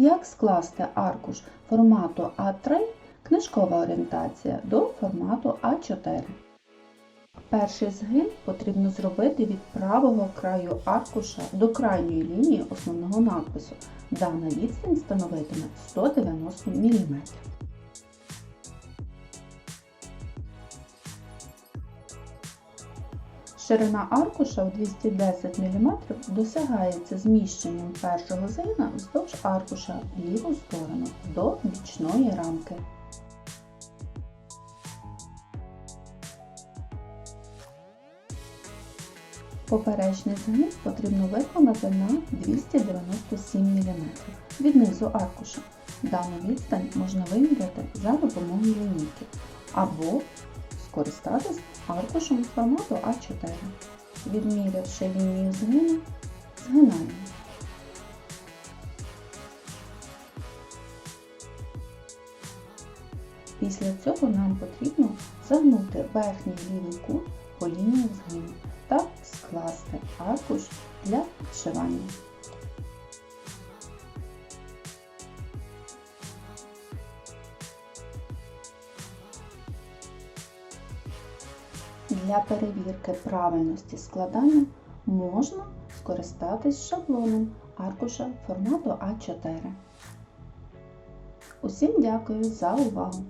Як скласти аркуш формату А3 книжкова орієнтація до формату А4? Перший згин потрібно зробити від правого краю аркуша до крайньої лінії основного надпису. Дана відстань становитиме 190 мм. Ширина аркуша в 210 мм досягається зміщенням першого згина вздовж аркуша в ліву сторону до бічної рамки. Поперечний згин потрібно виконати на 297 мм від низу аркуша. Дану відстань можна виміряти за допомогою лінійки або скористатись аркушем формату А4. Відмірявши лінію згину, згинаємо. Після цього нам потрібно загнути верхній лівий кут по лінії згину та скласти аркуш для вшивання. Для перевірки правильності складання можна скористатись шаблоном аркуша формату А4. Усім дякую за увагу!